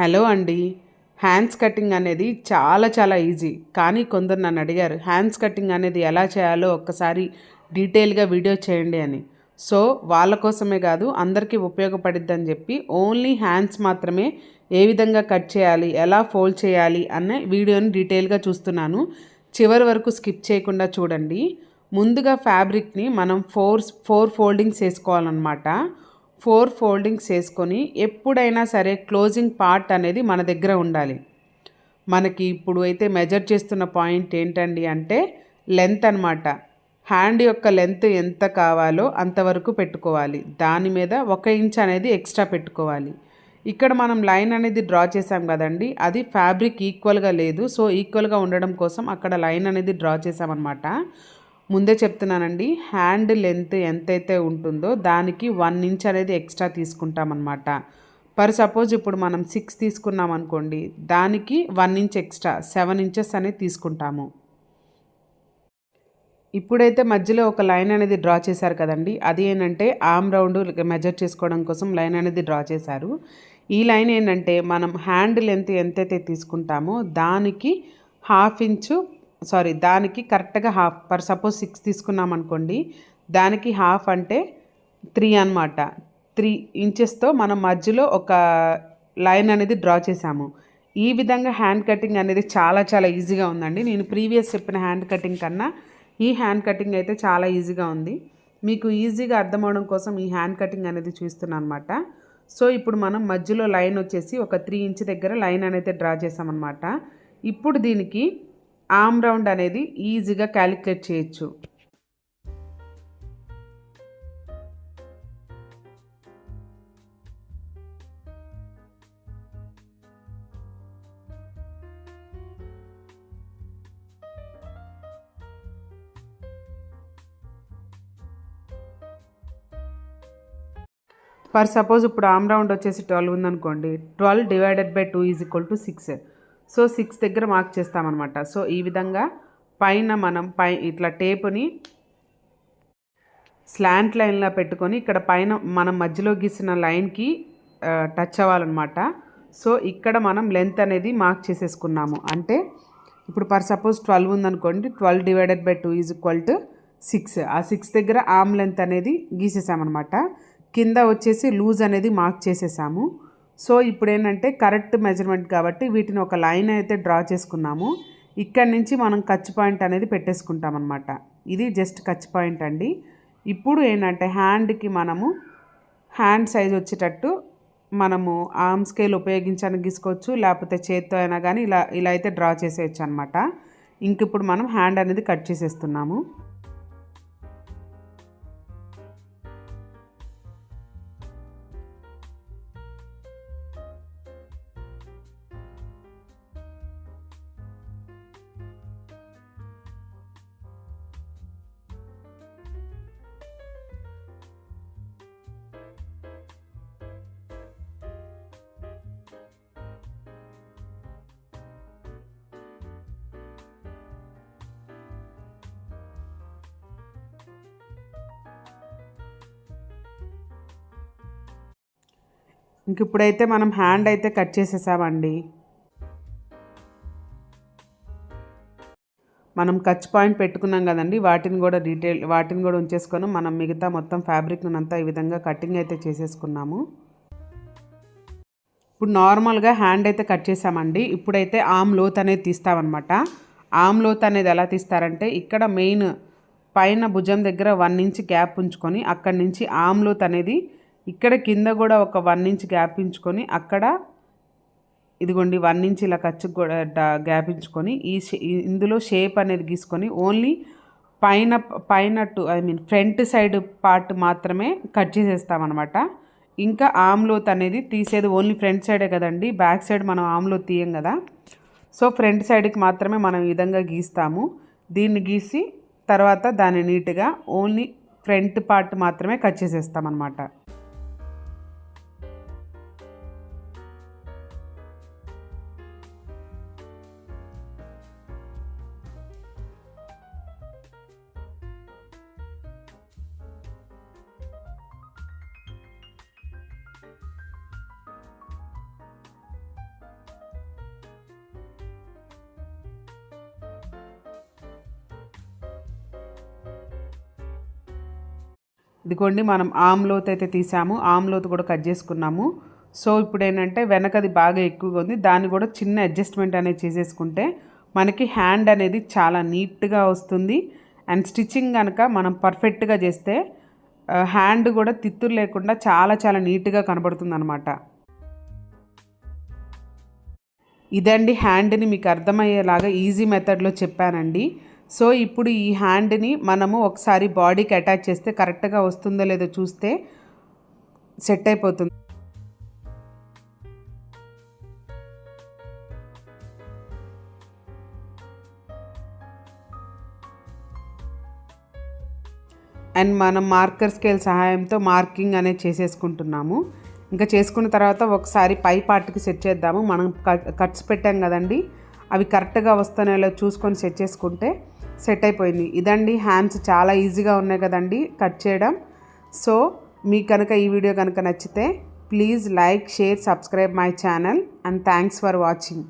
Hello అండి. Hands cutting అనేది చాలా చాలా ఈజీ. కానీ కొందరు నన్ను అడిగారు హ్యాండ్స్ కటింగ్ అనేది ఎలా చేయాలో ఒక్కసారి డీటెయిల్గా వీడియో చేయండి అని. సో వాళ్ళ కోసమే కాదు అందరికీ ఉపయోగపడిద్ది అని చెప్పి ఓన్లీ హ్యాండ్స్ మాత్రమే ఏ విధంగా కట్ చేయాలి ఎలా ఫోల్డ్ చేయాలి అనే వీడియోని డీటెయిల్గా చూస్తున్నాను. చివరి వరకు స్కిప్ చేయకుండా చూడండి. ముందుగా ఫ్యాబ్రిక్ని మనం ఫోర్ ఫోర్ ఫోల్డింగ్స్ వేసుకోవాలన్నమాట. ఫోర్ ఫోల్డింగ్స్ వేసుకొని ఎప్పుడైనా సరే క్లోజింగ్ పార్ట్ అనేది మన దగ్గర ఉండాలి. మనకి ఇప్పుడు అయితే మెజర్ చేస్తున్న పాయింట్ ఏంటండి అంటే లెంత్ అనమాట హ్యాండ్ యొక్క లెంత్ ఎంత కావాలో అంతవరకు పెట్టుకోవాలి. దాని మీద ఒక ఇంచ్ అనేది ఎక్స్ట్రా పెట్టుకోవాలి. ఇక్కడ మనం లైన్ అనేది డ్రా చేసాం కదండి అది ఫ్యాబ్రిక్ ఈక్వల్గా లేదు. సో ఈక్వల్గా ఉండడం కోసం అక్కడ లైన్ అనేది డ్రా చేసామన్నమాట ముందే చెప్తున్నానండి హ్యాండ్ లెంత్ ఎంతైతే ఉంటుందో దానికి వన్ ఇంచ్ అనేది ఎక్స్ట్రా తీసుకుంటామన్నమాట. పర్ సపోజ్ ఇప్పుడు మనం సిక్స్ తీసుకున్నాం అనుకోండి దానికి one inch extra seven inches అనేది తీసుకుంటాము. ఇప్పుడైతే మధ్యలో ఒక లైన్ అనేది డ్రా చేశారు కదండి అది ఏంటంటే ఆమ్ రౌండ్ మెజర్ చేసుకోవడం కోసం లైన్ అనేది డ్రా చేశారు. ఈ లైన్ ఏంటంటే మనం హ్యాండ్ లెంత్ ఎంతైతే తీసుకుంటామో దానికి హాఫ్ ఇంచు సారీ దానికి కరెక్ట్గా హాఫ్ పర్ సపోజ్ సిక్స్ తీసుకున్నాం అనుకోండి దానికి హాఫ్ అంటే త్రీ అనమాట త్రీ ఇంచెస్తో మనం మధ్యలో ఒక లైన్ అనేది డ్రా చేసాము. ఈ విధంగా హ్యాండ్ కటింగ్ అనేది చాలా చాలా ఈజీగా ఉందండి. నేను ప్రీవియస్ చెప్పిన హ్యాండ్ కటింగ్ కన్నా ఈ హ్యాండ్ కటింగ్ అయితే చాలా ఈజీగా ఉంది. మీకు ఈజీగా అర్థమవడం కోసం ఈ హ్యాండ్ కటింగ్ అనేది చూస్తున్నాను అనమాట సో ఇప్పుడు మనం మధ్యలో లైన్ వచ్చేసి ఒక త్రీ ఇంచ్ దగ్గర లైన్ అనేది డ్రా చేసామన్నమాట. ఇప్పుడు దీనికి ఆమ్ రౌండ్ అనేది ఈజీగా క్యాలిక్యులేట్ చేయొచ్చు. ఫర్ సపోజ్ ఇప్పుడు ఆమ్ రౌండ్ వచ్చేసి ట్వెల్వ్ ఉందనుకోండి twelve divided by two is equal to six. So six దగ్గర మార్క్ చేస్తామన్నమాట. సో ఈ విధంగా పైన మనం పై ఇట్లా టేపుని స్లాంట్ లైన్లో పెట్టుకొని ఇక్కడ పైన మనం మధ్యలో గీసిన లైన్కి టచ్ అవ్వాలన్నమాట. సో ఇక్కడ మనం లెంత్ అనేది మార్క్ చేసేసుకున్నాము. అంటే ఇప్పుడు పర్ సపోజ్ ట్వెల్వ్ ఉందనుకోండి twelve divided by two is equal to six ఆ సిక్స్ దగ్గర ఆమ్ లెంత్ అనేది గీసేసామన్నమాట. కింద వచ్చేసి లూజ్ అనేది మార్క్ చేసేసాము. సో ఇప్పుడు ఏంటంటే కరెక్ట్ మెజర్మెంట్ కాబట్టి వీటిని ఒక లైన్ అయితే డ్రా చేసుకున్నాము. ఇక్కడి నుంచి మనం ఖర్చు పాయింట్ అనేది పెట్టేసుకుంటాం అనమాట ఇది జస్ట్ ఖర్చు పాయింట్ అండి. ఇప్పుడు ఏంటంటే హ్యాండ్కి మనము హ్యాండ్ సైజ్ వచ్చేటట్టు మనము ఆర్మ్ స్కేల్ ఉపయోగించడానికి గీసుకోవచ్చు లేకపోతే చేత్తో అయినా కానీ ఇలా ఇలా అయితే డ్రా చేసేయచ్చు అనమాట ఇంక ఇప్పుడు మనం హ్యాండ్ అనేది కట్ చేసేస్తున్నాము. ఇంక ఇప్పుడైతే మనం హ్యాండ్ అయితే కట్ చేసేసామండి. మనం కచ్ పాయింట్ పెట్టుకున్నాం కదండి వాటిని కూడా డీటెయిల్ వాటిని కూడా ఉంచేసుకొని మనం మిగతా మొత్తం ఫ్యాబ్రిక్ అంతా ఈ విధంగా కటింగ్ అయితే చేసేసుకున్నాము. ఇప్పుడు నార్మల్గా హ్యాండ్ అయితే కట్ చేసామండి. ఇప్పుడైతే ఆమ్ లోత్ అనేది తీస్తామన్నమాట. ఆమ్ లోత్ అనేది ఎలా తీస్తారంటే ఇక్కడ మెయిన్ పైన భుజం దగ్గర వన్ ఇంచ్ గ్యాప్ ఉంచుకొని అక్కడి నుంచి ఆమ్ లోత్ అనేది ఇక్కడ కింద కూడా ఒక వన్ ఇంచ్ గ్యాప్ ఇంచుకొని అక్కడ ఇదిగోండి వన్ ఇంచ్ ఇలా ఖర్చు కూడా గ్యాప్ ఇంచుకొని ఈ ఇందులో షేప్ అనేది గీసుకొని ఓన్లీ పైన పైన I mean front side part మాత్రమే కట్ చేసేస్తామన్నమాట. ఇంకా ఆమ్లోత్ అనేది తీసేది ఓన్లీ ఫ్రంట్ సైడే కదండి బ్యాక్ సైడ్ మనం ఆమ్లోత్ తీయం కదా. సో ఫ్రంట్ సైడ్కి మాత్రమే మనం ఈ విధంగా గీస్తాము. దీన్ని గీసి తర్వాత దాన్ని నీట్గా ఓన్లీ ఫ్రంట్ పార్ట్ మాత్రమే కట్ చేసేస్తామన్నమాట. ఇదిగోండి మనం ఆమ్లోత్ అయితే తీసాము ఆమ్లోత్ కూడా కట్ చేసుకున్నాము. సో ఇప్పుడు ఏంటంటే వెనకది బాగా ఎక్కువగా ఉంది. దాన్ని కూడా చిన్న అడ్జస్ట్మెంట్ అనేది చేసేసుకుంటే మనకి హ్యాండ్ అనేది చాలా నీట్గా వస్తుంది. అండ్ స్టిచ్చింగ్ కనుక మనం పర్ఫెక్ట్గా చేస్తే హ్యాండ్ కూడా తిత్తులు లేకుండా చాలా చాలా నీట్గా కనబడుతుంది అనమాట ఇదండి హ్యాండ్ని మీకు అర్థమయ్యేలాగా ఈజీ మెథడ్లో చెప్పానండి. సో ఇప్పుడు ఈ హ్యాండ్ని మనము ఒకసారి బాడీకి అటాచ్ చేస్తే కరెక్ట్గా వస్తుందో లేదో చూస్తే సెట్ అయిపోతుంది. అండ్ మనం మార్కర్ స్కేల్ సహాయంతో మార్కింగ్ అనేది చేసేసుకుంటున్నాము. ఇంకా చేసుకున్న తర్వాత ఒకసారి పై పార్ట్కి సెట్ చేద్దాము. మనం కట్స్ పెట్టాం కదండి. అవి కరెక్ట్గా వస్తున్నాయో చూసుకొని సెట్ చేసుకుంటే సెట్ అయిపోయింది. ఇదండి హ్యాండ్స్ చాలా ఈజీగా ఉన్నాయి కదండి కట్ చేయడం. సో మీకు కనుక ఈ వీడియో కనుక నచ్చితే please like share subscribe my channel. And thanks for watching.